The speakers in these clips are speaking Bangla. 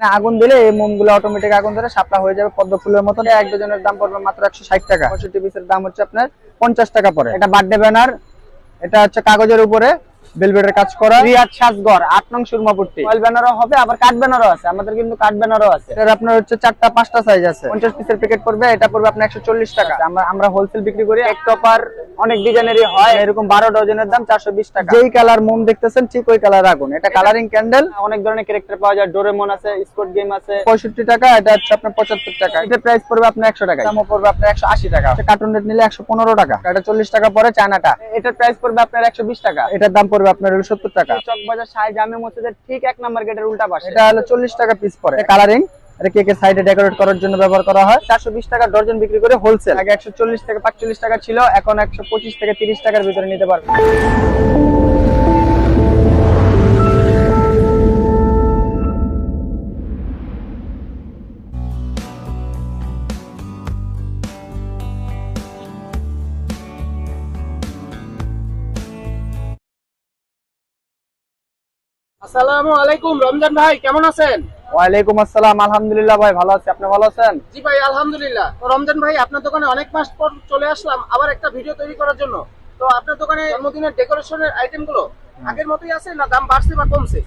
মানে আগুন দিলে এই মোমগুলো অটোমেটিক আগুন ধরে সাপলা হয়ে যাবে পদ্ম ফুলের মতন। এক ডজনের দাম পড়বে মাত্র একশো ষাট টাকা। পঁয়ষট্টি পিসের দাম হচ্ছে আপনার পঞ্চাশ টাকা পরে এটা বার্থডে ব্যানার এটা হচ্ছে কাগজের উপরে। বেলভেটের কাজ করা। রিয়াদ সাজগর আট নং সুরমাপট্টি অয়েল ব্যানারও হবে আবার কাঠ ব্যানারও আছে। আমাদের কিন্তু কাঠ ব্যানারও আছে। এটার আপনার হচ্ছে চারটা পাঁচটা সাইজ আছে। পঞ্চাশ পিসের প্যাকেট পড়বে এটা পড়বে আপনার একশো চল্লিশ টাকা। আমরা আমরা হোলসেল বিক্রি করি। এক টপার অনেক ডিজাইনেরই হয়। এরকম বারো ডজনের দাম চারশো বিশ টাকা। যেই কালার মোম দেখতেছেন ঠিক ওই কালার আগুন। এটা কালারিং ক্যান্ডেল অনেক ধরনের ক্যারেক্টার পাওয়া যায়। ডোরেমন আছে স্পোর্ট গেম আছে। পঁয়ষট্টি টাকা এটা হচ্ছে আপনার পঁচাত্তর টাকা। এটা প্রাইস পড়বে আপনার একশো টাকা দামও পড়বে আপনার একশো আশি টাকা। কার্টুন রেট নিলে একশো পনেরো টাকা। এটা চল্লিশ টাকা পরে চায়নাটা। এটার প্রাইস পড়বে আপনার একশো বিশ টাকা। এটার দাম পড়বে আপনার হলো সত্তর টাকা। চকবাজার সাই জামে মসজিদের ঠিক এক নাম্বার গেটের উল্টা পাশে। এটা হলো চল্লিশ টাকা পিস পরে কালারিং এটা কেকের সাইডে ডেকোরেট করার জন্য ব্যবহার করা হয়? চারশো বিশ টাকা ডর্জন বিক্রি করে হোলসেল আগে একশো চল্লিশ থেকে পাঁচচল্লিশ টাকা ছিল এখন একশো পঁচিশ থেকে তিরিশ টাকার ভিতরে নিতে পারবে। আসসালামু আলাইকুম রমজান ভাই কেমন আছেন? ওয়ালাইকুম আসসালাম আলহামদুলিল্লাহ ভাই ভালো আছি। আপনি ভালো আছেন? জি ভাই আলহামদুলিল্লাহ। তো রমজান ভাই আপনার দোকানে অনেক মাস পর চলে আসলাম আবার একটা ভিডিও তৈরি করার জন্য। তো আপনার দোকানে জন্মদিনের ডেকোরেশনের আইটেমগুলো আগের মতোই আছে না দাম বাড়ছে বা কমছে?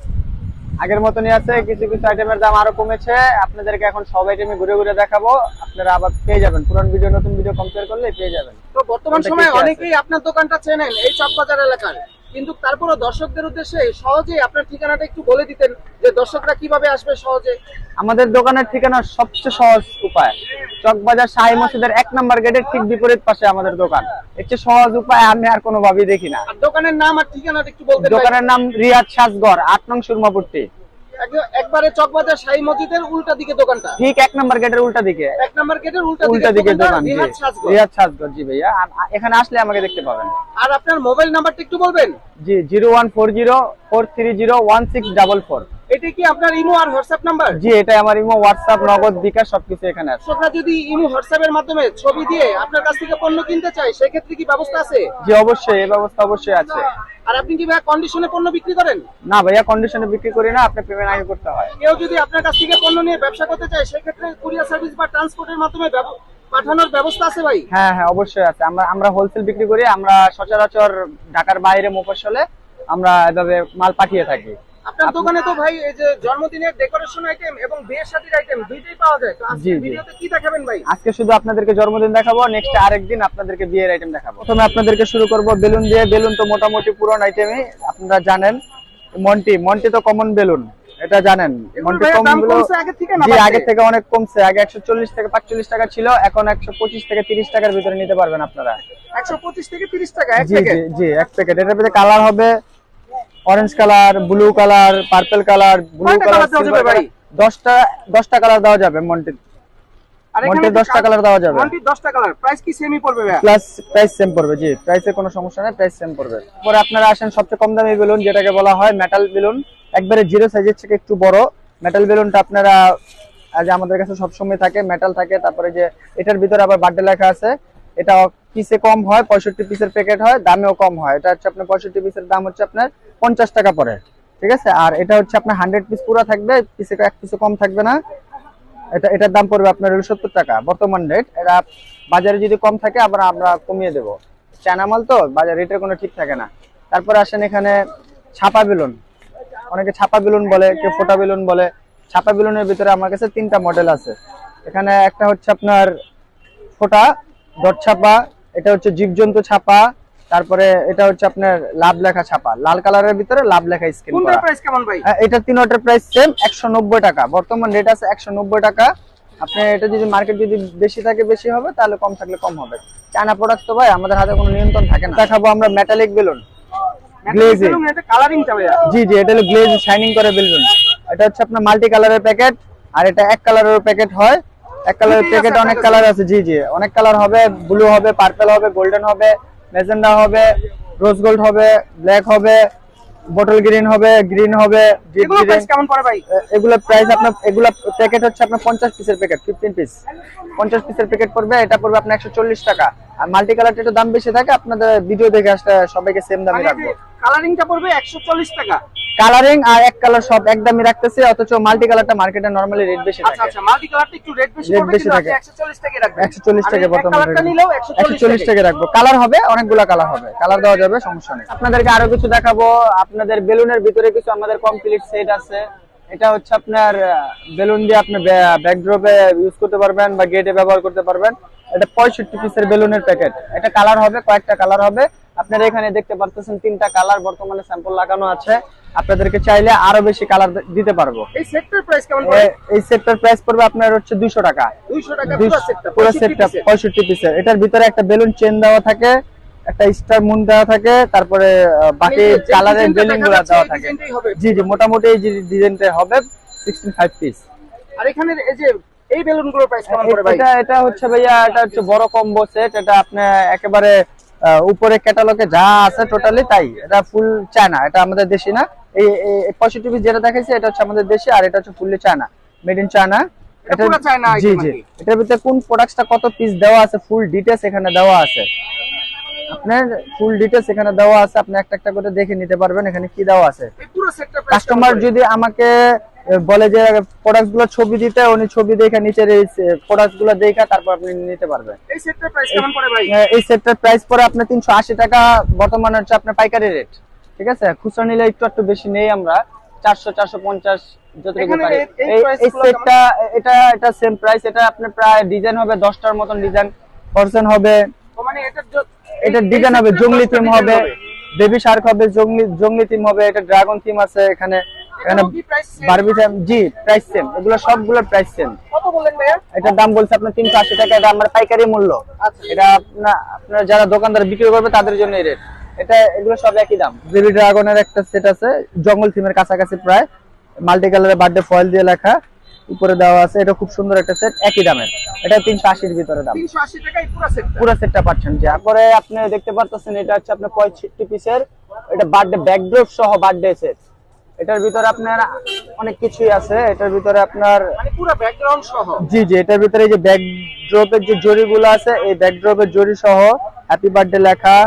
আগের মতনই আছে কিছু কিছু আইটেমের দাম আরও কমেছে। আপনাদেরকে এখন সব আইটেমে ঘুরে ঘুরে দেখাবো। আপনারা আবার পেয়ে যাবেন। পুরান ভিডিও নতুন ভিডিও কম্পেয়ার করলে পেয়ে যাবেন। তো বর্তমান সময়ে? অনেকেই আপনার দোকানটা চেনেন এই চকবাজার এলাকার। কিন্তু তারপরে দর্শকদের উদ্দেশ্যে সহজে আপনার ঠিকানাটা একটু বলে দিতেন যে দর্শকরা কীভাবে আসবে সহজে। আমাদের দোকানের ঠিকানা সবচেয়ে সহজ উপায়। চকবাজার শাহী মসজিদের এক নম্বর গেটের ঠিক বিপরীত পাশে আমাদের দোকান। একটু সহজ উপায় আমি আর কোনোভাবেই দেখি না। আর দোকানের নাম আর ঠিকানাটা একটু বলতে? দোকানের নাম রিয়াদ সাজগর আট নং সুরমাপট্টি। এক- একবারে চকবাজার শাহী মসজিদের উল্টা দিকে দোকানটা। ঠিক এক নম্বর গেটের উল্টা দিকে। এক নম্বর গেটের উল্টা উল্টা দিকে দোকান। রিয়াদ সাজগর জি ভাইয়া। এখানে আসলে আমাকে দেখতে পাবেন। আর আপনার মোবাইল নাম্বারটা একটু বলবেন? জি zero one four zero four three zero one six double four. এটা কি আপনার ইমো আর হোয়াটসঅ্যাপ নাম্বার? জি এটা আমার ইমো হোয়াটসঅ্যাপ নগদ বিকাশ সবকিছু এখানে আছে। দর্শকরা যদি ইমো হোয়াটসঅ্যাপের মাধ্যমে ছবি দিয়ে আপনার কাছ থেকে পণ্য কিনতে চায় সেক্ষেত্রে কি ব্যবস্থা আছে? জি অবশ্যই এই ব্যবস্থা অবশ্যই আছে। আর আপনি কি ভাই কন্ডিশনে পণ্য বিক্রি করেন? না ভাইয়া কন্ডিশনে বিক্রি করি না আপনি পেমেন্ট আগে করতে হয়। কেউ যদি আপনার কাছ থেকে পণ্য নিয়ে ব্যবসা করতে চায় সেক্ষেত্রে কুরিয়ার সার্ভিস বা ট্রান্সপোর্টের মাধ্যমে পাঠানোর ব্যবস্থা আছে ভাই? হ্যাঁ হ্যাঁ অবশ্যই আছে। আমরা আমরা হোলসেল বিক্রি করি আমরা সচরাচর ঢাকার বাইরে মফস্বলে আমরা এভাবে মাল পাঠিয়ে থাকি। আপনার দোকানে তো ভাই এই যে জন্মদিনের ডেকোরেশন আইটেম এবং বিয়ের শাদীর আইটেম দুইটাই পাওয়া যায়। তো আজকে ভিডিওতে কি দেখাবেন ভাই? আজকে শুধু আপনাদেরকে জন্মদিন দেখাবো নেক্সট আরেকদিন আপনাদেরকে বিয়ের আইটেম দেখাবো। প্রথমে আপনাদেরকে শুরু করব বেলুন দিয়ে। বেলুন তো মোটামুটি পুরন আইটেমই আপনারা জানেন। মন্টি মন্টি তো কমন বেলুন এটা জানেন। মন্টি ভাইয়া কমন দামগুলো কমছে আগে থেকে জি আগে থেকে অনেক কমছে। আগে একশো চল্লিশ থেকে পাঁচচল্লিশ টাকা ছিল এখন একশো পঁচিশ থেকে তিরিশ টাকার ভিতরে নিতে পারবেন আপনারা। একশো পঁচিশ থেকে তিরিশ টাকা এক জি জি জি এক প্যাকেট এটার ভিতরে কালার হবে orange colour blue colour purple colour blue colour? দশটা দশটা কালার দেওয়া যাবে মন্টির। মন্টির দশটা কালার দেওয়া যাবে। মন্টির দশটা কালার প্রাইস কি সেমই পড়বে প্লাস প্রাইস সেম পড়বে জি প্রাইসে কোনো সমস্যা নেই প্রাইস সেম পড়বে। পরে আপনারা আসেন সবচেয়ে কম দামি বেলুন যেটাকে বলা হয় মেটাল বেলুন। একবারে জিরো সাইজের থেকে একটু বড়। মেটাল বেলুনটা আপনারা আজ আমাদের কাছে সবসময় থাকে মেটাল থাকে তারপরে যে এটার ভিতরে আবার বার্থডে লেখা আছে। এটা পিসে কম হয়, পঁয়ষট্টি পিসের প্যাকেট হয়, দামেও কম হয়। এটা হচ্ছে আপনার পঁয়ষট্টি পিসের দাম হচ্ছে আপনার পঞ্চাশ টাকা পড়ে ঠিক আছে? আর এটা হচ্ছে আপনার হান্ড্রেড পিস পুরো থাকবে পিসে এক পিসে কম থাকবে না। এটা, এটার দাম পড়বে আপনার সত্তর টাকা। বর্তমান রেট এটা বাজারে যদি কম থাকে, আবার আমরা কমিয়ে দেবো। চায়না মাল তো, বাজার রেটের কোনো ঠিক থাকে না। তারপরে আসেন এখানে ছাপা বেলুন। অনেকে ছাপা বেলুন বলে, কেউ ফোটা বেলুন বলে। ছাপা বেলুনের ভিতরে আমার কাছে তিনটা মডেল আছে। এখানে একটা হচ্ছে আপনার ফোটা ডট ছাপা এটা হচ্ছে জীবজন্তু ছাপা তারপরে এটা হচ্ছে আপনার লাভ লেখা ছাপা। লাল কালারের ভিতরে লাভ লেখা স্ক্রিন কোনটার করা। প্রাইস কেমন ভাই? হ্যাঁ, এটা তিনটার প্রাইস সেম একশো নব্বই টাকা। বর্তমান রেট আছে একশো নব্বই টাকা। আপনি এটা যদি মার্কেট যদি বেশি থাকে বেশি হবে তাহলে কম থাকলে কম হবে। চায়না প্রোডাক্ট তো ভাই আমাদের হাতে কোনো নিয়ন্ত্রণ থাকে না। দেখাবো আমরা মেটালিক বেলুন। গ্লেজে এটা কালারিংটা ভাইয়া। জি জি এটা হলো গ্লেজ শাইনিং করে বেলুন। এটা হচ্ছে আপনার মাল্টি কালারের প্যাকেট আর এটা এক কালারের প্যাকেট হয়। এক কালারের প্যাকেট অনেক কালার আছে জি জি। অনেক কালার হবে ব্লু হবে পার্পল হবে গোল্ডেন হবে মেজেন্ডা হবে রোজ গোল্ড হবে ব্ল্যাক হবে বটল গ্রিন হবে গ্রিন হবে এগুলো প্রাইস কেমন পড়ে ভাই? এগুলো প্রাইস আপনার এগুলো প্যাকেট হচ্ছে আপনার পঞ্চাশ পিসের প্যাকেট ফিফটিন পিস পঞ্চাশ পিসের প্যাকেট পড়বে এটা পড়বে আপনার একশো চল্লিশ টাকা। আর মাল্টি কালারটা একটু দাম বেশি থাকে আপনাদের ভিডিও দেখে আসলে সবাইকে সেম দামে রাখব। কালারিংটা পড়বে একশো চল্লিশ টাকা। কালারিং আর এক কালার সব একদমই রাখতেছি অথচ মাল্টি কালারটা মার্কেটে নরমালি রেট বেশি আচ্ছা থাকে। আচ্ছা মাল্টি কালারটা একটু রেট বেশি পড়বে বেশি কিন্তু থাকে। 140 টাকা রাখবেন। 140 টাকা বর্তমানে কালারটা নিলেও 140 140 টাকা রাখব। কালার হবে অনেকগুলা কালার হবে। কালার দেওয়া যাবে সমস্যা নেই। আপনাদেরকে আরও কিছু দেখাবো। আপনাদের বেলুনের ভিতরে কিছু আমাদের কমপ্লিট সেট আছে। এটা হচ্ছে আপনার বেলুন দিয়ে আপনি ব্যাকড্রপে ইউজ করতে পারবেন বা গেটে ব্যবহার করতে পারবেন। এটা পঁয়ষট্টি পিসের বেলুনের প্যাকেট। এটা কালার হবে কয়েকটা কালার হবে। আপনারা এখানে দেখতে পারতেছেন তিনটা কালার বর্তমানে স্যাম্পল লাগানো আছে। আপনাদেরকে চাইলে আরও বেশি কালার দিতে পারব। এই সেটটার প্রাইস কেমন এই সেটটার প্রাইস পড়বে আপনার হচ্ছে দুশো টাকা। 200 টাকা পুরো সেটটা পুরো সেটটা পিসের এটার ভিতরে একটা বেলুন চেন দেওয়া থাকে একটা স্টার মুন দেওয়া থাকে তারপরে বাকি কালারের বেলুনগুলা দেওয়া থাকে। জি জি মোটামুটি এই যে ডিজাইনটা হবে সিক্সটিন ফাইভ পিস আর এখানে এই যে এই বেলুনগুলোর প্রাইস কেমন ভাই? এটা এটা হচ্ছে ভাইয়া এটা হচ্ছে বড় কম্বো সেট এটা আপনি একেবারে উপরে ক্যাটালগে যা আছে টোটালি তাই। এটা ফুল চায়না এটা আমাদের দেশি না। এই পঁয়ষট্টি পিস যেটা দেখাইছে এটা হচ্ছে আমাদের দেশি আর এটা হচ্ছে fully China made in China এটা পুরো চায়না জি জি। এটার ভিতরে কোন প্রোডাক্টটা কত পিস দেওয়া আছে ফুল ডিটেলস এখানে দেওয়া আছে। আপনার ফুল ডিটেলস এখানে দেওয়া আছে আপনি একটা একটা করে দেখে নিতে পারবেন এখানে কি দেওয়া আছে। কাস্টমার যদি আমাকে বলে যে প্রোডাক্টগুলো ছবি দিতে উনি ছবি দেখে নিচের এই প্রোডাক্টগুলো দেখে তারপর আপনি নিতে পারবেন। এই সেটটার প্রাইস কেমন পড়ে ভাই? এই সেটটার প্রাইস পরে আপনার তিনশো আশি টাকা বর্তমানে হচ্ছে আপনার পাইকারি রেট ঠিক আছে? খুচরা নিলে একটু একটু বেশি নেই আমরা। চারশো চারশো পঞ্চাশ যতটুকু এখানে পারি। এই- সেটটা এটা এটা সেম প্রাইস এটা আপনার প্রায় ডিজাইন হবে দশটার মতন ডিজাইন পার্সেন্ট হবে। মানে এটা এই ডিজাইন হবে দশটা থিম হবে। বেবি শার্ক হবে জঙ্গলি জঙ্গলি থিম হবে এটা ড্রাগন থিম আছে এখানে। এখানে? বারবি জি প্রাইস সেম এগুলো সবগুলোর প্রাইস সেম কত বললেন ভাইয়া? এটার দাম বলছে আপনার তিনশো আশি টাকা এটা আমার পাইকারি মূল্য। আচ্ছা। এটা আপনার আপনার যারা দোকানদার বিক্রি করবে তাদের জন্য রেট এটা এগুলো সব একই দাম। বেবি ড্রাগনের একটা সেট আছে জঙ্গল থিমের কাছাকাছি প্রায়। মাল্টি কালারের বার্থডে ফয়েল দিয়ে লেখা। উপরে দেওয়া আছে এটা খুব সুন্দর একটা সেট একই দামের। এটা তিনশো আশির ভিতরে দাম। 380 টাকায় পুরো সেটটা পুরো সেটটা পাচ্ছেন যে। তারপরে আপনি দেখতে পারতেছেন এটা হচ্ছে আপনার পঁয়ষট্টি পিসের এটা বার্থডে ব্যাকড্রপ সহ বার্থডে সেট এটার ভিতরে আপনার অনেক কিছুই আছে। এটার ভিতরে আপনার মানে পুরো ব্যাকগ্রাউন্ড সহ। জি জি এটার ভিতরে যে ব্যাক ড্রপের যে জরিগুলো আছে এই ব্যাক ড্রপের জরি সহ হ্যাপি বার্থডে লেখা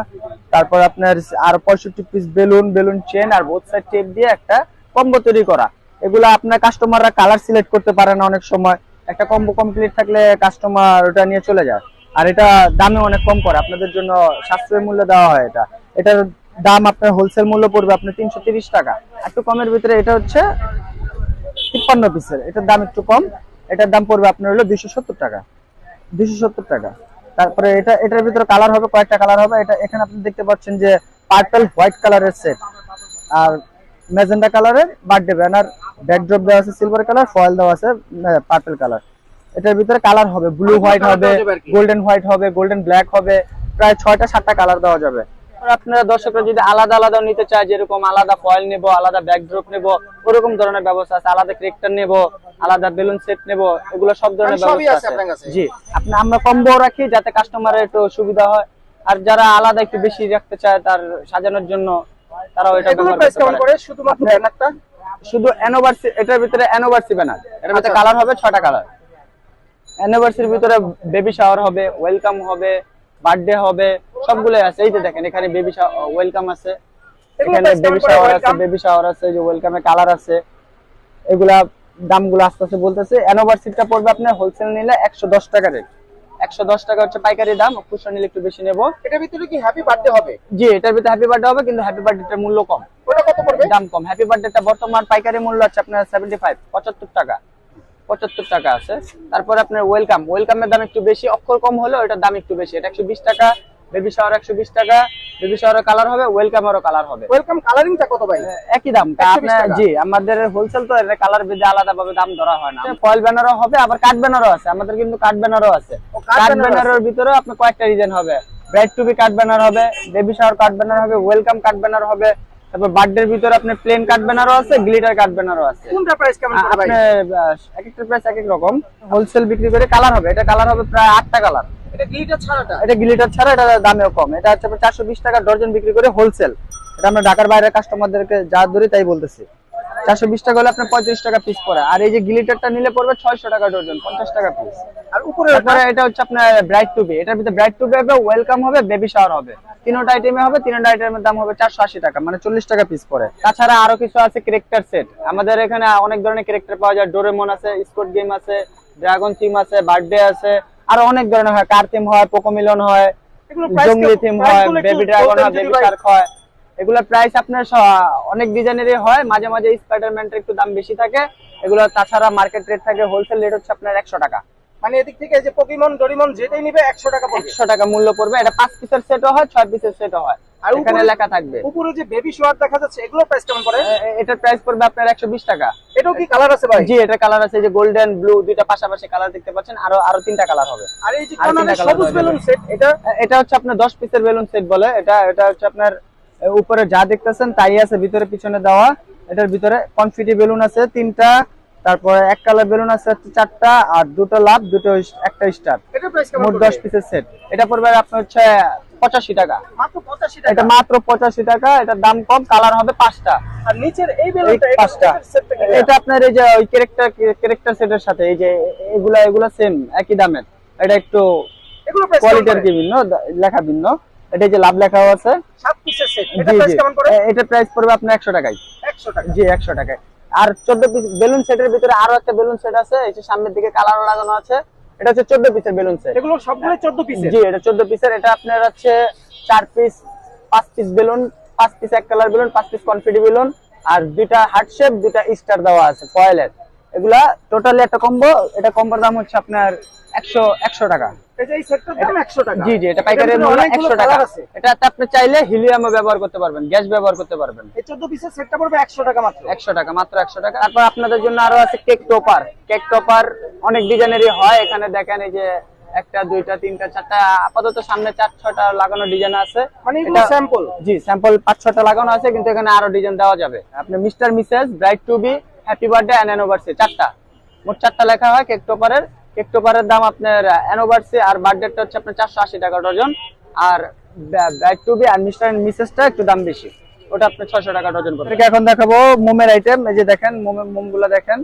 তারপর আপনার আর পঁয়ষট্টি পিস বেলুন বেলুন চেন আর বোথ সাইড টেপ দিয়ে একটা কম্বো তৈরি করা। এগুলো আপনার কাস্টমাররা কালার সিলেক্ট করতে পারে না অনেক সময়। একটা কম্বো কমপ্লিট থাকলে কাস্টমার ওটা নিয়ে চলে যায়। আর এটা দামে অনেক কম করে। আপনাদের জন্য সাশ্রয় মূল্য দেওয়া হয় এটা। এটার দাম আপনার হোলসেল মূল্য পড়বে আপনার তিনশো তিরিশ টাকা। একটু কমের ভিতরে এটা হচ্ছে তিপ্পান্ন পিসের এটার দাম একটু কম। এটার দাম পড়বে আপনার হলো দুইশো সত্তর টাকা। দুইশো সত্তর টাকা। তারপরে এটা এটার ভিতরে কালার হবে কয়েকটা কালার হবে। এটা এখানে আপনি দেখতে পাচ্ছেন যে পার্পল হোয়াইট কালারের সেট আর মেজেন্ডা কালারের বার্থডে ব্যানার ব্যাকড্রপ দেওয়া আছে সিলভার কালার ফয়েল দেওয়া আছে পার্পল কালার এটার ভিতরে কালার হবে ব্লু হোয়াইট হবে। গোল্ডেন হোয়াইট হবে গোল্ডেন ব্ল্যাক হবে। প্রায় ছয়টা সাতটা কালার দেওয়া যাবে। আর আপনারা দর্শকরা যদি আলাদা আলাদা নিতে চায় যেরকম আলাদা ফয়েল নেব আলাদা ব্যাকড্রপ নেব ওরকম ধরনের ব্যবস্থা আছে। আলাদা ক্রেকটার নেব আলাদা বেলুন সেট নেব এগুলো সব ধরনের মানে ব্যবস্থা আছে? জি। আপনি আমরা কম্বো রাখি যাতে কাস্টমারের একটু সুবিধা হয়। আর যারা আলাদা একটু বেশি রাখতে চায় তার সাজানোর জন্য তারাও এটা ব্যবহার পারে। শুধুমাত্র ব্যানারটা শুধু অ্যানোভার্সি এটার ভিতরে অ্যানোভার্সি ব্যানার এর ভিতরে। কালার হবে ছটা কালার অ্যানোভার্সির ভিতরে বেবি শাওয়ার হবে ওয়েলকাম হবে বার্থডে হবে সবগুলো আছে। এই যে দেখেন এখানে বেবি ওয়েলকাম আছে। এখানে বেবি শাওয়ার আছে বেবি শাওয়ার আছে যে ওয়েলকামের কালার আছে। এগুলা দামগুলো আস্তে আস্তে বলতেছে। অ্যানিভার্সারিটা পড়বে আপনার হোলসেল নিলে একশো দশ টাকা রেট একশো দশ টাকা হচ্ছে পাইকারি দাম খুচরা নিলে একটু বেশি নেব। এটার ভিতরে কি হ্যাপি বার্থডে হবে? জি এটার ভিতরে হ্যাপি বার্থডে হবে কিন্তু হ্যাপি বার্থডেটার মূল্য কম। ওটা কত পড়বে? দাম কম। হ্যাপি বার্থডেটা বর্তমান পাইকারি মূল্য আছে আপনার সেভেন্টি ফাইভ পঁচাত্তর টাকা। পঁচাত্তর টাকা আছে। তারপর আপনার ওয়েলকাম ওয়েলকামের দাম একটু বেশি অক্ষর কম হলেও এটার দাম একটু বেশি। এটা একশো বিশ টাকা বেবি শাওয়ার একশো বিশ টাকা বেবি শাওয়ারের কালার হবে ওয়েলকামেরও কালার হবে। ওয়েলকাম কালারিংটা কত ভাই? একই দাম। আপনার জি আমাদের হোলসেল তো এটা কালার বেঁধে আলাদা ভাবে দাম ধরা হয় না। ফয়েল ব্যানারও হবে আবার কাঠ ব্যানারও আছে। আমাদের কিন্তু কাঠ ব্যানারও আছে। কাঠ ব্যানারের ভিতরে আপনার কয়েকটা ডিজাইন হবে। ব্রাইট টু বি কাঠ ব্যানার হবে বেবি শাওয়ার কাঠ ব্যানার হবে ওয়েলকাম কাঠ ব্যানার হবে তারপর বার্থডের ভিতরে আপনার প্লেন কাট ব্যানারও আছে গ্লিটার কাটবেন ব্যানারও আছে। কোনটা প্রাইস কেমন করে ভাই? আপনি এক একটা প্রাইস এক এক রকম। হোলসেল বিক্রি করে কালার হবে। এটা কালার হবে প্রায় আটটা কালার এটা গ্লিটার ছাড়াটা? এটা গ্লিটার ছাড়া এটা দামেও কম। এটা হচ্ছে চারশো বিশ টাকা ডর্জন বিক্রি করে হোলসেল এটা আমরা ঢাকার বাইরে কাস্টমারদেরকে যা ধরি তাই বলতেছি। চারশো বিশ টাকা হলে আপনার পঁয়ত্রিশ টাকা পিস পড়ে। আর এই যে গ্লিটারটা নিলে পড়বে ছয়শো টাকা ডজন পঞ্চাশ টাকা পিস আর উপরে তারপরে এটা হচ্ছে আপনার ব্রাইট টুবি এটার ভিতরে ব্রাইট টুবি হবে ওয়েলকাম হবে বেবি শাওয়ার হবে। তিনটা আইটেমে হবে তিনটা আইটেমের দাম হবে চারশো আশি টাকা মানে চল্লিশ টাকা পিস পড়ে। তাছাড়া আরও কিছু আছে ক্যারেক্টার সেট আমাদের এখানে অনেক ধরনের ক্যারেক্টার পাওয়া যায়। ডোরেমন আছে স্কোট গেম আছে ড্রাগন থিম আছে বার্থডে আছে আরও অনেক ধরনের হয়। কার থিম হয় পোকোমিলন হয় জঙ্গলি থিম হয় বেবি ড্রাগন হয় বেবি শার্ক হয়। এগুলা প্রাইস আপনার অনেক ডিজাইনেরই হয় মাঝে মাঝে স্পাইডারম্যানটা একটু দাম বেশি থাকে। এগুলো তাছাড়া মার্কেট রেট থাকে হোলসেল রেট হচ্ছে আপনার একশো টাকা। মানে এদিক থেকে যে পোকিমন ডরিমন যেটাই নিবে একশো টাকা পড়বে। একশো টাকা মূল্য পড়বে এটা পিসের সেটও হয় পিসের সেটও হয়। আর এখানে লেখা থাকবে। উপরে যে বেবি শোয়ার দেখা যাচ্ছে এগুলো প্রাইস কেমন পড়ে? এটার প্রাইস পড়বে আপনার একশো বিশ টাকা। এটাও কি কালার আছে ভাই? জি এটা কালার আছে এই যে গোল্ডেন ব্লু দুইটা পাশাপাশি কালার দেখতে পাচ্ছেন আরও আরও তিনটা কালার হবে। আর এই যে সবুজ বেলুন সেট এটা এটা হচ্ছে আপনার দশ পিসের বেলুন সেট বলে এটা এটা হচ্ছে আপনার উপরে যা দেখতেছেন তাই আছে ভিতরে পিছনে দেওয়া। এটার ভিতরে কনফিটি বেলুন আছে তিনটা। তারপরে এক কালার বেলুন আছে চারটা আর দুটো লাভ দুটো একটা স্টার মোট দশ পিসের সেট এটা পড়বে আপনার হচ্ছে পঁচাশি টাকা। মাত্র 85 টাকা? এটা মাত্র পঁচাশি টাকা এটার দাম কম কালার হবে পাঁচটা। আর নিচের এই এই এটা পাঁচটা। এটা আপনার এই যে ওই ক্যারেক্টার ক্যারেক্টার সেটের সাথে এই যে এগুলা এগুলা সেম একই দামের। এটা একটু এগুলো প্রাইস কোয়ালিটি কেমন আর কি ভিন্ন লেখা ভিন্ন। এটা যে লাভ লেখাও আছে? সাত পিসের সেট এটা প্রাইস কেমন পড়ে? এটা প্রাইস পড়বে আপনার একশো টাকায়। 100 টাকা। জি একশো টাকায়। আর চোদ্দ পিস বেলুন সেটের ভিতরে আরও একটা বেলুন সেট আছে এই যে সামনের দিকে কালার লাগানো আছে। এটা হচ্ছে চোদ্দ পিসের বেলুন সেট এগুলো সবগুলো 14 পিসের জি এটা চোদ্দ পিসের এটা আপনার হচ্ছে চার পিস পাঁচ পিস বেলুন পাঁচ পিস এক কালার বেলুন পাঁচ পিস কনফিডি বেলুন। আর দুইটা হার্ট শেপ দুইটা স্টার দেওয়া আছে ফয়েলের এগুলা টোটালি একটা কম্বো এটা কম্বোর দাম হচ্ছে আপনার একশো একশো 100 টাকা। জি জি এটা পাইকারি মূল্য একশো টাকা। colour আপনি চাইলে হিলিয়ামও ব্যবহার করতে পারবেন গ্যাস ব্যবহার করতে পারবেন। এই 14 পিসের সেটটা পড়বে 100 টাকা মাত্র। একশো টাকা মাত্র একশো টাকা। তারপর আপনাদের জন্য আরও আছে কেক টপার কেক টপার অনেক ডিজাইনেরই হয়। এখানে দেখেন এই যে একটা দুইটা তিনটা চারটা আপাতত সামনে চার ছটা লাগানো ডিজাইন আছে। মানে এগুলো স্যাম্পল জি স্যাম্পল পাঁচ ছটা লাগানো আছে কিন্তু এখানে আরও ডিজাইন দেওয়া যাবে। আপনি mister Mrs bride to be happy birthday and anniversary চারটা। মোট চারটা লেখা হয় কেক টপারের কেক দাম আপনার অ্যানোভার্সি আর বার্থডেটা হচ্ছে আপনার চারশো আশি টাকা ডজন। আর ব্রাইট টু বি আর মিস্টার এন্ড মিসেসটা একটু দাম বেশি। ওটা আপনার ছয়শো টাকা ডজন পড়বে। এখন দেখাবো মোমের আইটেম এই যে দেখেন মোমের মোমগুলো দেখেন।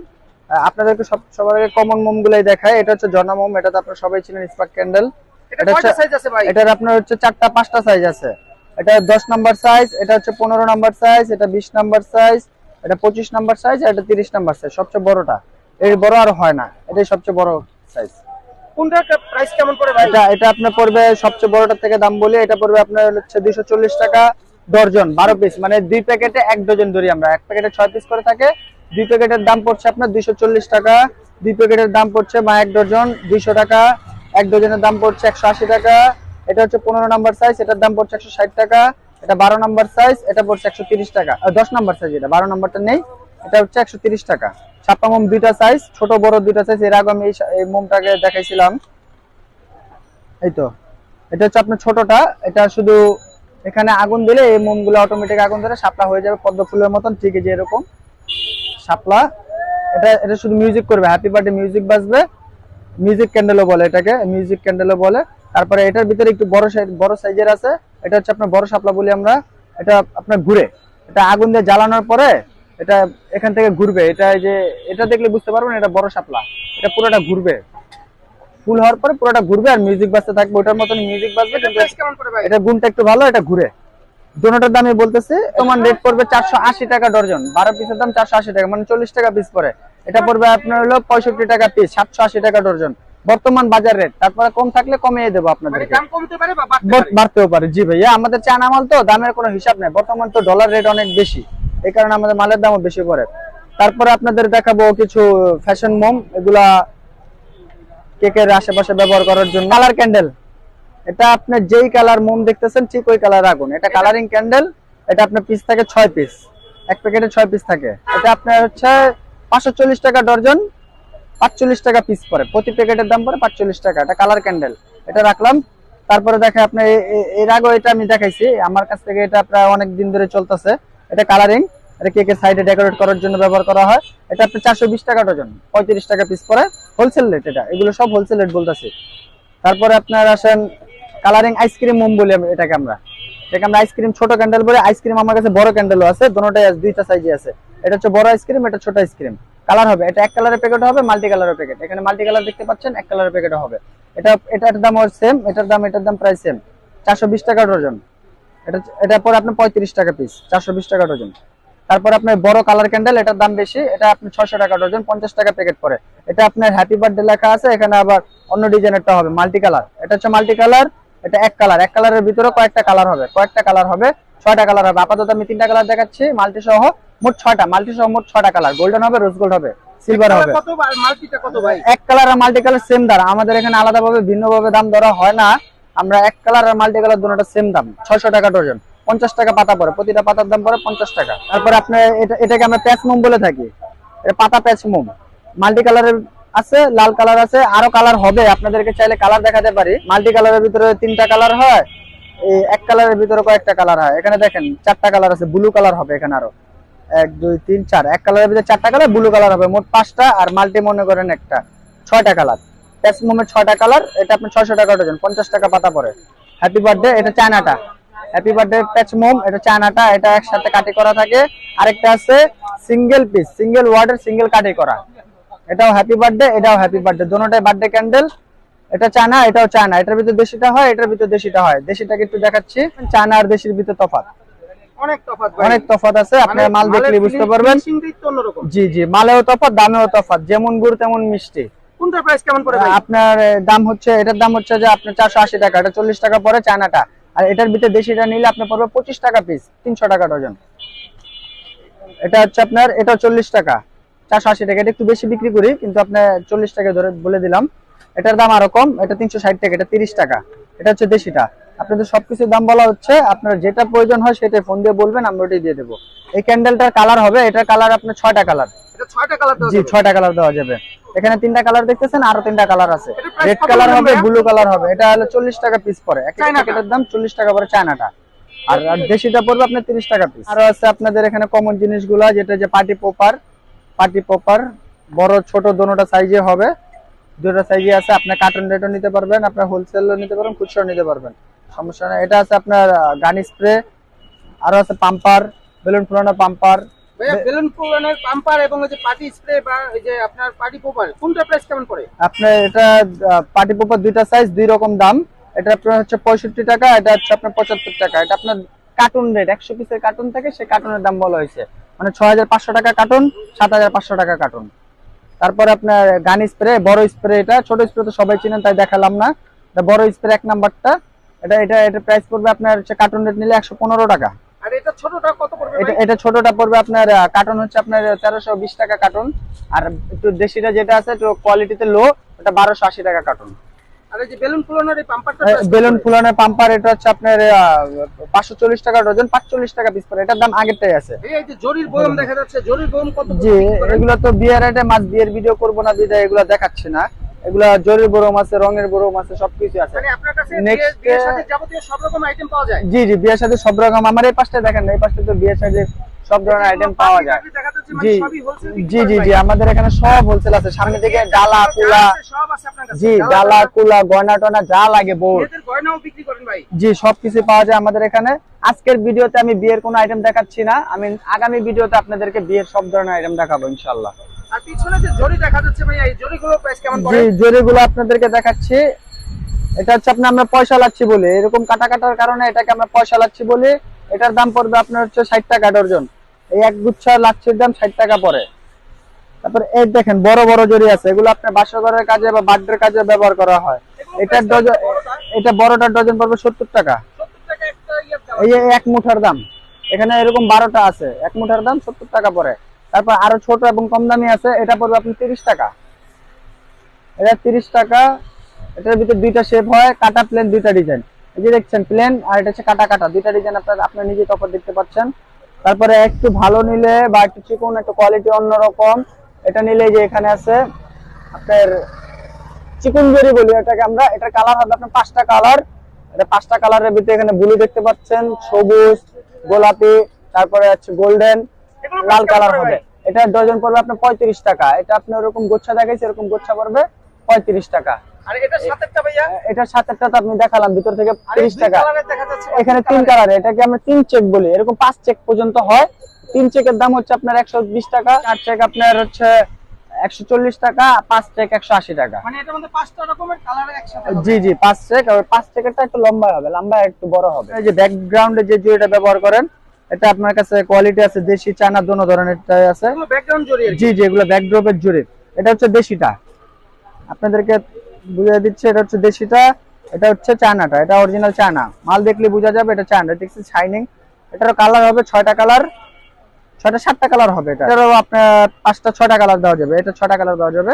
আপনাদেরকে সব সবার আগে কমন মোমগুলাই দেখায় এটা হচ্ছে জনা মোম এটা তো আপনারা সবাই ছিলেন স্পার্ক ক্যান্ডেল এটা এটা কয়টা হচ্ছে সাইজ আছে ভাই? এটার আপনার হচ্ছে চারটা পাঁচটা সাইজ আছে। এটা দশ নাম্বার সাইজ এটা হচ্ছে পনেরো নাম্বার সাইজ এটা বিশ নাম্বার সাইজ এটা পঁচিশ নাম্বার সাইজ আর এটা তিরিশ নাম্বার সাইজ সবচেয়ে বড়টা। এর বড় আর হয় না। এটাই সবচেয়ে বড় সাইজ কোনটার প্রাইস কেমন পড়ে ভাই? এটা এটা আপনার পড়বে সবচেয়ে বড়টার থেকে দাম বলি এটা পড়বে আপনার হচ্ছে দুইশো চল্লিশ টাকা ডর্জন বারো পিস মানে দুই প্যাকেটে এক ডজন ধরি আমরা। এক প্যাকেটে ছয় পিস করে থাকে দুই প্যাকেটের দাম পড়ছে আপনার দুইশো চল্লিশ টাকা দুই প্যাকেটের দাম পড়ছে মা এক ডজন দুইশো টাকা এক ডজনের দাম পড়ছে একশো আশি টাকা। এটা হচ্ছে পনেরো নাম্বার সাইজ এটার দাম পড়ছে একশো ষাট টাকা। এটা বারো নাম্বার সাইজ এটা পড়ছে একশো তিরিশ টাকা। আর দশ নাম্বার সাইজ এটা বারো নাম্বারটা নেই এটা হচ্ছে একশো তিরিশ টাকা। ছাপ্পা মোম দুইটা সাইজ ছোট বড় দুইটা সাইজ এর আগে আমি এই মোমটাকে দেখাইছিলাম। এই তো। এটা হচ্ছে আপনার ছোটটা। এটা শুধু এখানে আগুন দিলে এই মোমগুলো অটোমেটিক আগুন ধরে শাপলা হয়ে যাবে পদ্ম ফুলের মতন, ঠিক আছে এরকম। শাপলা। এটা এটা শুধু মিউজিক করবে। হ্যাপি বার্থডে মিউজিক বাজবে। মিউজিক ক্যান্ডেলও বলে এটাকে মিউজিক ক্যান্ডেলও বলে। তারপরে এটার ভিতরে একটু বড় সাইজ বড় সাইজের আছে। এটা হচ্ছে আপনার বড় শাপলা বলি আমরা। এটা আপনার ঘুরে। এটা আগুন দিয়ে জ্বালানোর পরে এটা এখান থেকে ঘুরবে। এটা যে এটা দেখলে বুঝতে পারবেন এটা বড় শাপলা। এটা পুরোটা ঘুরবে। ফুল হওয়ার পরে পুরোটা ঘুরবে আর মিউজিক বাজতে থাকবে ওটার মতন মিউজিক বাজবে এটা গুণটা একটু ভালো এটা ঘুরে। দোনোটার দামই বলতেছে তোমার রেট পড়বে চারশো আশি টাকা ডর্জন বারো পিসের দাম চারশো আশি টাকা মানে চল্লিশ টাকা পিস পরে এটা পড়বে আপনার হলো পঁয়ষট্টি টাকা পিস সাতশো আশি টাকা ডর্জন বর্তমান বাজার রেট তারপরে কম থাকলে কমিয়ে দেবো মানে আপনাদেরকে। দাম পারে বাড়তেও পারে। জি ভাইয়া আমাদের চায়না মাল তো দামের কোনো হিসাব নেই। বর্তমান তো ডলার রেট অনেক বেশি। এই কারণে আমাদের মালের দামও বেশি পড়ে। তারপরে আপনাদের দেখাবো কিছু ফ্যাশন মোম। এগুলা কেকের আশেপাশে ব্যবহার করার জন্য। কালার ক্যান্ডেল এটা আপনার যেই কালার মোম দেখতেছেন, ঠিক ওই কালার আগুন। এটা কালারিং ক্যান্ডেল এটা আপনার পিস থাকে ছয় পিস এক প্যাকেটে ছয় পিস থাকে। এটা আপনার হচ্ছে পাঁচশো চল্লিশ টাকা ডর্জন পাঁচচল্লিশ টাকা পিস পরে প্রতি প্যাকেটের দাম পরে পাঁচচল্লিশ টাকা। এটা কালার ক্যান্ডেল এটা রাখলাম। তারপরে দেখে আপনার এর আগে এটা আমি দেখাইছি। আমার কাছ থেকে এটা প্রায় অনেক দিন ধরে চলতেছে। এটা কালারিং এটা কেকের সাইডে ডেকোরেট করার জন্য ব্যবহার করা হয়। এটা আপনার চারশো বিশ টাকা ডজন পঁয়ত্রিশ টাকা পিস পড়ে হোলসেল রেট এটা। এগুলো সব হোলসেল রেট বলতেছি। তারপরে আপনার আসেন কালারিং আইসক্রিম মোম বলি এটাকে আমরা। এটাকে আমরা আইসক্রিম ছোট ক্যান্ডেল বলে। আইসক্রিম আমার কাছে বড় ক্যান্ডেলও আছে দোনোটাই আছে, দুইটা সাইজে আছে। এটা হচ্ছে বড় আইসক্রিম এটা ছোট আইসক্রিম কালার হবে, এটা এক কালারের প্যাকেট হবে মাল্টি কালারের প্যাকেট এখানে মাল্টি কালার দেখতে পাচ্ছেন, এক কালারের প্যাকেট হবে। এটা, এটার দাম সেম এটার দাম এটার দাম প্রায় সেম চারশো বিশ টাকা ডজন এটা এটা পরে আপনার পঁয়ত্রিশ টাকা পিস চারশো বিশ টাকা ডজন। তারপর আপনার বড় কালার ক্যান্ডেল এটার দাম বেশি এটা আপনার ছশো টাকা ডজন পঞ্চাশ টাকা প্যাকেট পরে। এটা আপনার হ্যাপি বার্থডে লেখা আছে এখানে আবার অন্য ডিজাইনেরটা হবে মাল্টি কালার এটা হচ্ছে মাল্টি কালার এটা এক কালার এক কালারের ভিতরে কয়েকটা কালার হবে কয়েকটা কালার হবে ছয়টা কালার হবে। আপাতত আমি তিনটা কালার দেখাচ্ছি মাল্টি সহ মোট ছয়টা মাল্টি সহ মোট ছয়টা কালার গোল্ডেন হবে রোজ গোল্ড হবে সিলভার হবে। এক কালার আর মাল্টি কালার সেম দাম। আমাদের এখানে আলাদাভাবে ভিন্নভাবে দাম ধরা হয় না। আমরা এক কালার আর মাল্টি কালার দুটোটা সেম দাম। ছয়শো টাকা ডজন পঞ্চাশ টাকা পাতা পড়ে। প্রতিটা পাতার দাম পরে পঞ্চাশ টাকা। তারপরে আপনার এটাকে আমরা প্যাচ মোম বলে থাকি। পাতা প্যাচ মোম মাল্টি কালারের আছে, লাল কালার আছে, আরও কালার হবে। আপনাদেরকে চাইলে কালার দেখাতে পারি। মাল্টি কালারের ভিতরে তিনটা কালার হয়, এই এক কালারের ভিতরে কয়েকটা কালার হয়। এখানে দেখেন, চারটা কালার আছে ব্লু কালার হবে এখানে আরও। এক, দুই, তিন, চার। এক কালারের ভিতরে চারটা কালার ব্লু কালার হবে। মোট পাঁচটা আর মাল্টি মনে করেন একটা। ছয়টা কালার প্যাসমোমের ছয়টা কালার এটা আপনার ছয়শো টাকা ডজন পঞ্চাশ টাকা পাতা পড়ে। হ্যাপি বার্থডে এটা চায়নাটা। হ্যাপি বার্থডে প্যাচমোম এটা চায়নাটা এটা একসাথে কাটি করা থাকে। আরেকটা আছে সিঙ্গেল পিস সিঙ্গেল ওয়ার্ডের সিঙ্গেল কাটি করা। এটাও হ্যাপি বার্থডে এটাও হ্যাপি বার্থডে দুটোটাই বার্থডে ক্যান্ডেল এটা চায়না এটাও চায়না এটার ভিতরে দেশিটা হয় এটার ভিতরে দেশিটা হয়। দেশিটাকে একটু দেখাচ্ছি চায়না আর দেশির ভিতরে তফাৎ। অনেক তফাৎ আছে আপনি মানে মাল দেখলে বুঝতে পারবেন। জি জি মালেও তফাৎ দামেও তফাৎ যেমন গুড় তেমন মিষ্টি। কোনটা প্রাইস কেমন পড়ে আপনার দাম হচ্ছে, এটার দাম হচ্ছে যে আপনার চারশো আশি টাকা, এটা চল্লিশ টাকা পরে চায়নাটা আর এটার ভিতরে দেশিটা নিলে আপনার পড়বে পঁচিশ টাকা পিস তিনশো টাকা ডজন এটা হচ্ছে আপনার, এটা চল্লিশ টাকা, চারশো আশি টাকা, এটা একটু বেশি বিক্রি করি, কিন্তু আপনার চল্লিশ টাকা ধরে বলে দিলাম। এটার দাম আরও কম, এটা তিনশো ষাট টাকা, এটা তিরিশ টাকা, এটা হচ্ছে দেশিটা। আপনাদের সবকিছুর দাম বলা হচ্ছে, আপনার যেটা প্রয়োজন হয় সেটাই ফোন দিয়ে বলবেন আমরা ওটাই দিয়ে দেবো। এই ক্যান্ডেলটার কালার হবে, এটার কালার আপনার ছয়টা কালার ছয়টা কালার দেওয়া জি যাবে। ছয়টা কালার দেওয়া যাবে। এখানে তিনটা কালার দেখতেছেন আরও তিনটা কালার আছে। রেড কালার হবে ব্লু কালার হবে। এটা হলো চল্লিশ টাকা পিস পরে। এক প্যাকেটের দাম চল্লিশ টাকা পরে চায়নাটা আর দেশিটা পড়বে আপনার তিরিশ টাকা পিস আরও আছে আপনাদের এখানে কমন জিনিসগুলো যেটা যে পার্টি পোপার পার্টি পোপার বড় ছোট দোনোটা সাইজে হবে। দুটো সাইজে আছে আপনি কার্টন রেটও নিতে পারবেন আপনার হোলসেলও নিতে পারবেন খুচরো নিতে পারবেন। সমস্যা নেই। এটা আছে আপনার গানি স্প্রে আরও আছে পাম্পার বেলুন ফুলানো পাম্পার বেলুন ফুলানোর পাম্পার এবং ওই যে পার্টি স্প্রে বা এই যে আপনার পার্টি পোপার কোনটা প্রাইস কেমন পড়ে? আপনার এটা পার্টি পেপার দুইটা সাইজ দুই রকম দাম। এটা আপনার হচ্ছে পঁয়ষট্টি টাকা এটা হচ্ছে আপনার পঁচাত্তর টাকা। এটা আপনার কার্টুন রেট একশো পিসের কার্টুন থাকে সেই কার্টুনের দাম বলা হয়েছে। মানে ছয় হাজার পাঁচশো টাকা কার্টুন সাত হাজার পাঁচশো টাকা কার্টুন তারপরে আপনার গান স্প্রে বড় স্প্রে এটা। ছোট স্প্রে তো সবাই চিনেন তাই দেখালাম না। বড় স্প্রে এক নাম্বারটা এটা এটা এটা প্রাইস পড়বে আপনার হচ্ছে কার্টুন রেট নিলে একশো পনেরো টাকা। আর এটা ছোটটা কত পড়বে এটা এটা ছোটটা পড়বে আপনার কার্টন হচ্ছে আপনার তেরোশো বিশ টাকা কার্টন আর একটু দেশিটা যেটা আছে একটু কোয়ালিটিতে লো ওটা বারোশো আশি টাকা কার্টন আর এই যে বেলুন ফুলানোর এই পাম্পারটা বেলুন ফুলানোর পাম্পার এটা হচ্ছে আপনার পাঁচশো চল্লিশ টাকা ডজন পাঁচচল্লিশ টাকা পিস পড়ে এটার দাম আগেরটাই আছে। এই যে জরির বয়ম দেখা যাচ্ছে জরির বয়ম কত জি এগুলো তো বিয়ের আইটে মাছ বিয়ের ভিডিও করব না বিদায় এগুলো দেখাচ্ছি না। এগুলা জরির বরম আছে রঙের বরম আছে সবকিছু আছে। মানে জি জি বিয়ের সাথে সব রকম। আমার এই পাশটা দেখেন এই পাশটা তো বিয়ের সাথে সব ধরনের আইটেম পাওয়া যায়। মানে জি জি জি জি আমাদের এখানে সব হোলসেল আছে। সামনে থেকে ডালা কুলা। জি ডালা কুলা। গয়না টয়না যা লাগে বোর্ড জি সবকিছু পাওয়া যায় আমাদের এখানে। আজকের ভিডিওতে আমি বিয়ের কোনো আইটেম দেখাচ্ছি না। আমি আগামী ভিডিওতে আপনাদেরকে বিয়ের সব ধরনের আইটেম দেখাবো ইনশাল্লাহ আর পিছনে যে জরি দেখা যাচ্ছে ভাই এই জরিগুলো প্রাইস কেমন জি জরিগুলো আপনাদেরকে দেখাচ্ছি। এটা হচ্ছে আপনার আমরা পয়সা লাচ্ছি বলি। এরকম কাটা কাটার কারণে এটাকে আমরা পয়সা লাচ্ছি বলি। এটার দাম পড়বে আপনার হচ্ছে ষাট টাকা ডর্জন। এই এক গুচ্ছা লাচ্ছির দাম ষাট টাকা পড়ে। তারপর এই দেখেন বড় বড় জরি আছে। এগুলো আপনার বাসঘরের কাজে বা বার্থডের কাজে ব্যবহার করা হয়। এটার ডজন এটা বড়টার ডজন পড়বে সত্তর টাকা। 70 টাকা একটা ইয়ে। এই এক মুঠার দাম। এখানে এরকম বারোটা আছে। এক মুঠার দাম সত্তর টাকা পড়ে। তারপর আরও ছোট এবং কম দামি আছে, এটা পড়বে আপনি তিরিশ টাকা। এটা তিরিশ টাকা, এটার ভিতরে দুইটা শেপ হয়, কাটা প্লেন দুইটা ডিজাইন এই যে দেখছেন প্লেন আর এটা হচ্ছে কাটা কাটা, দুইটা ডিজাইন আপনার আপনার নিজে তফাৎ দেখতে পাচ্ছেন। তারপরে একটু ভালো নিলে বা একটু চিকন, একটু কোয়ালিটি অন্যরকম, এটা নিলে যে এখানে আছে আপনার চিকন জরি বলি এটাকে আমরা, এটার কালার হবে আপনার পাঁচটা কালার এটা পাঁচটা কালারের ভিতরে এখানে ব্লু দেখতে পাচ্ছেন, সবুজ, গোলাপি, তারপরে হচ্ছে গোল্ডেন লাল কালার হবে? এটা ডজন পড়বে আপনার পঁয়ত্রিশ টাকা। এটা আপনি ওরকম গোচ্ছা দেখাইছে এরকম গোচ্ছা পড়বে পঁয়ত্রিশ টাকা। সাতেরটা তো আপনি দেখালাম ভিতর থেকে তিরিশ টাকা। এখানে তিন কালার এটাকে আমরা তিন চেক বলি। এরকম পাঁচ চেক পর্যন্ত হয়। তিন চেকের দাম হচ্ছে আপনার একশো বিশ টাকা চার চেক আপনার হচ্ছে একশো চল্লিশ টাকা পাঁচ চেক একশো আশি টাকা। মানে। জি জি পাঁচ চেক। পাঁচ চেকেরটা একটু লম্বা হবে লম্বা একটু বড় হবে। এই যে ব্যাকগ্রাউন্ডে যে জুড়িটা ব্যবহার করেন এটা আপনার কাছে কোয়ালিটি আছে দেশি চায়না দোনো ধরনের আছে। জি জি এগুলো ব্যাকড্রপের জুড়ি এটা হচ্ছে দেশিটা। আপনাদেরকে বুঝিয়ে দিচ্ছে এটা হচ্ছে দেশিটা এটা হচ্ছে চায়নাটা এটা অরিজিনাল চায়না। মাল দেখলে বোঝা যাবে এটা চায়না দেখছি শাইনিং এটারও কালার হবে ছয়টা কালার ছয়টা সাতটা কালার হবে এটা। এটারও আপনার পাঁচটা ছয়টা কালার দেওয়া যাবে এটা ছয়টা কালার দেওয়া যাবে।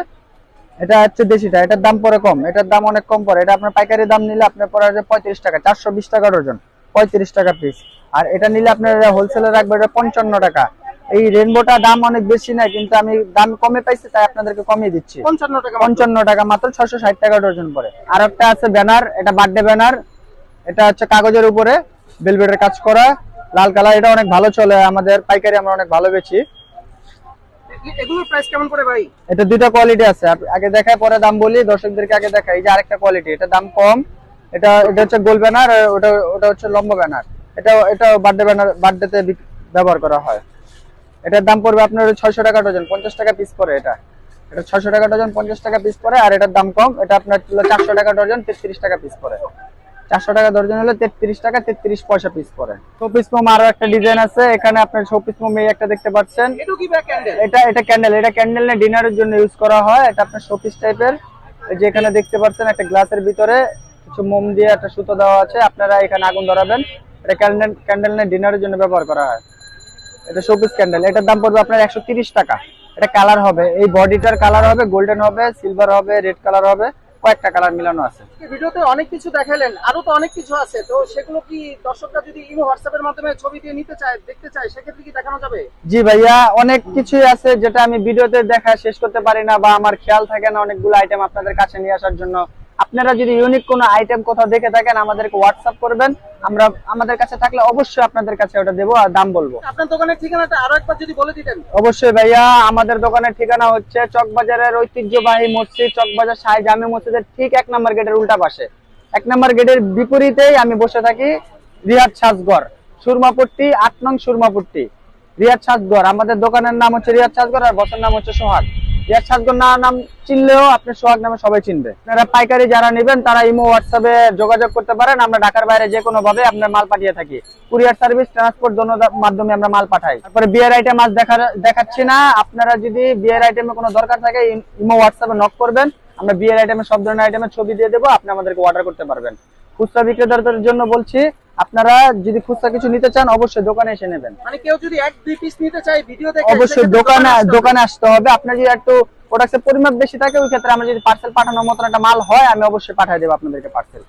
এটা হচ্ছে দেশিটা এটার দাম পরে কম এটার দাম অনেক কম পড়ে এটা আপনার পাইকারি দাম নিলে আপনার যাবে পঁয়ত্রিশ টাকা চারশো বিশ টাকা ডজন। পঁয়ত্রিশ টাকা পিস আর এটা নিলে আপনার হোলসেলে রাখবে এটা পঞ্চান্ন টাকা। এই রেনবোটা দাম অনেক বেশি না কিন্তু আমি দাম কমে পাইছি তাই আপনাদেরকে কমিয়ে দিচ্ছি। পঞ্চান্ন টাকা মাত্র। পঞ্চান্ন টাকা মাত্র ছশো ষাট টাকা ডজন পরে আর একটা আছে ব্যানার এটা বার্থডে ব্যানার এটা হচ্ছে কাগজের উপরে বেলভেটের কাজ করা। লাল কালার এটা অনেক ভালো চলে আমাদের পাইকারি আমরা অনেক ভালো বেছি এগুলোর প্রাইস কেমন পড়ে ভাই? এটা দুইটা কোয়ালিটি আছে। আগে দেখায় পরে দাম বলি দর্শকদেরকে আগে দেখাই। এই যে আরেকটা কোয়ালিটি এটা দাম কম। এটা এটা হচ্ছে গোল ব্যানার ওটা ওটা হচ্ছে লম্বা ব্যানার। এটা এটা বার্থডে ব্যানার বার্থডেতে ব্যবহার করা হয়। এটার দাম পড়বে আপনার ছয়শো টাকা ডজন পঞ্চাশ টাকা পিস পড়ে এটা। এটা ছয়শো টাকা ডজন পঞ্চাশ টাকা পিস পড়ে আর এটার দাম কম এটা আপনার চারশো টাকা ডজন তেত্রিশ টাকা পিস পড়ে। চারশো টাকা ডজন হলে তেত্রিশ টাকা তেত্রিশ পয়সা পিস পড়ে। শোপিস মোম আরও একটা ডিজাইন আছে এখানে আপনার শোপিস মোম এই একটা দেখতে পাচ্ছেন। এটা কি ব্যাক হ্যান্ডেল এটা এটা ক্যান্ডেল এটা ক্যান্ডেল না ডিনারের জন্য ইউজ করা হয় এটা আপনার শোপিস টাইপের যে এখানে দেখতে পাচ্ছেন একটা গ্লাসের ভিতরে কিছু মোম দিয়ে একটা সুতো দেওয়া আছে আপনারা এখানে আগুন ধরাবেন। এটা ক্যান্ডেল ক্যান্ডেল ডিনারের জন্য ব্যবহার করা হয়। এটা শোপিস ক্যান্ডেল। এটার দাম পড়বে আপনার একশো টাকা। এটা কালার হবে। এই বডিটার কালার হবে গোল্ডেন হবে সিলভার হবে রেড কালার হবে। কয়েকটা কালার মিলানো আছে। ভিডিওতে অনেক কিছু দেখালেন আরও তো অনেক কিছু আছে। তো সেগুলো কি দর্শকরা যদি ইমো হোয়াটসঅ্যাপের মাধ্যমে ছবি দিয়ে নিতে চায় দেখতে চায় সেক্ষেত্রে কি দেখানো যাবে? জি ভাইয়া অনেক কিছুই আছে যেটা আমি ভিডিওতে দেখা শেষ করতে পারি না বা আমার খেয়াল থাকে না অনেকগুলো আইটেম আপনাদের কাছে নিয়ে আসার জন্য। আপনারা যদি ইউনিক কোনো আইটেম কোথাও দেখে থাকেন আমাদেরকে হোয়াটসঅ্যাপ করবেন। আমরা আমাদের কাছে থাকলে অবশ্যই আপনাদের কাছে ওটা দেবো আর দাম বলব। আপনার দোকানের ঠিকানাটা আরও একবার যদি বলে দিতেন। অবশ্যই ভাইয়া আমাদের দোকানের ঠিকানা হচ্ছে চকবাজারের ঐতিহ্যবাহী মসজিদ চকবাজার শাহ জামে মসজিদের ঠিক এক নম্বর গেটের উল্টা পাশে। এক নম্বর গেটের বিপরীতেই আমি বসে থাকি রিয়াদ সাজগর সুরমাপট্টি আট নং সুরমাপট্টি রিয়াদ সাজগর। আমাদের দোকানের নাম হচ্ছে রিয়াদ সাজগর আর বসের নাম হচ্ছে সোহাগ। রিয়াদ সাজগর না নাম চিনলেও আপনি সোহাগ নামে সবাই চিনবে। আপনারা পাইকারি যারা নেবেন, তারা ইমো, হোয়াটসঅ্যাপে যোগাযোগ করতে পারেন। আমরা ঢাকার বাইরে যে কোনো ভাবে আপনার মাল পাঠিয়ে থাকি। কুরিয়ার সার্ভিস, ট্রান্সপোর্ট দোনো মাধ্যমে আমরা মাল পাঠাই। তারপরে বিয়ের আইটেম আজ দেখা দেখাচ্ছি না। আপনারা যদি বিয়ের আইটেমে কোনো দরকার থাকে, ইমো হোয়াটসঅ্যাপে নক করবেন। আমরা বিয়ের আইটেমে সব ধরনের আইটেমের ছবি দিয়ে দেবো। আপনি আমাদেরকে অর্ডার করতে পারবেন। খুচরা বিক্রেতাদের জন্য বলছি আপনারা যদি খুচরা কিছু নিতে চান অবশ্যই দোকানে এসে নেবেন। মানে কেউ যদি এক দুই পিস নিতে চায় ভিডিও দেখে অবশ্যই দোকানে দোকানে আসতে হবে। আপনার যদি একটু প্রোডাক্টের পরিমাপ বেশি থাকে ওই ক্ষেত্রে আমরা যদি পার্সেল পাঠানোর মতন একটা মাল হয় আমি অবশ্যই পাঠিয়ে দেবো আপনাদেরকে পার্সেল